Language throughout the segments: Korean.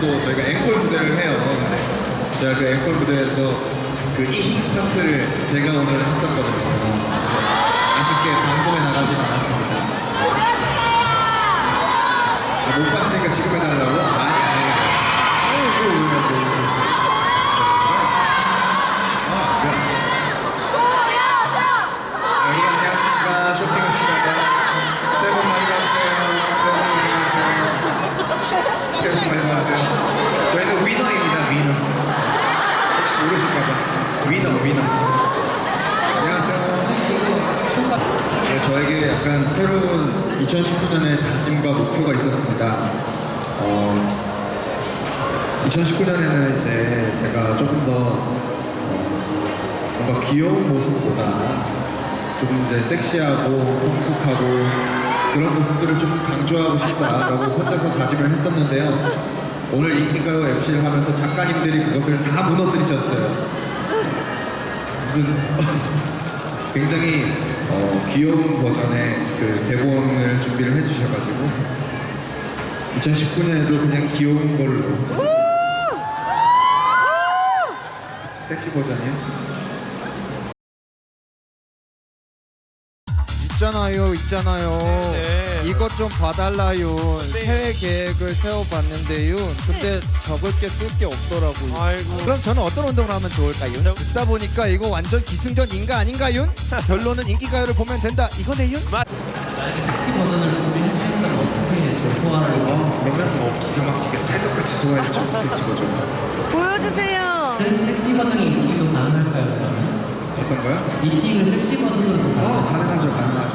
또 저희가 앵콜 무대를 해요. 근데 제가 그 앵콜 무대에서 그 이히 파트를 제가 오늘 했었거든요. 아쉽게 방송에 나가진 않았습니다. 아, 못 봤으니까 지금 해달라고? 아니, 아니. 아유, 이거 왜, 왜, 왜, 왜. 아, 그래. 여러분 안녕하십니까. 쇼핑합시다. 새해 복 많이 받으세요. 새해 복 많이 받으세요. 새해 복 많이 받으세요. 저희는 위너입니다, 위너. 혹시 모르실까봐. 위너, 위너. 안녕하세요. 네, 저에게 약간 새로운 2019년의 다짐과 목표가 있었습니다. 어, 2019년에는 이제 제가 조금 더 어, 뭔가 귀여운 모습보다 조금 이제 섹시하고 성숙하고 그런 모습들을 좀 강조하고 싶다라고 혼자서 다짐을 했었는데요. 오늘 인기가요 MC를 하면서 작가님들이 그것을 다 무너뜨리셨어요. 무슨 굉장히 어, 귀여운 버전의 그 대본을 준비를 해주셔가지고 2019년에도 그냥 귀여운 걸로. 섹시 버전이요? 있잖아요, 있잖아요. 네. 이것 좀 봐달라요. 해외 계획을 세워봤는데요. 근데 적을 게 쓸 게 없더라고요. 아이고. 그럼 저는 어떤 운동을 하면 좋을까요? 듣다 보니까 이거 완전 기승전 인가 아닌가요? 결론은 인기가요를 보면 된다. 이거네요? 버전을 준비해 어떻게 소화를 아 그러면 뭐 기가 막히게 찰떡같이 소화해 찍어줘 보여주세요. 섹시 버전의 이팅도 가능할까요? 그러면? 어떤 거요? 이팅을 섹시 버전으로 아 가능 가능하죠 가능하죠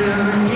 Imagine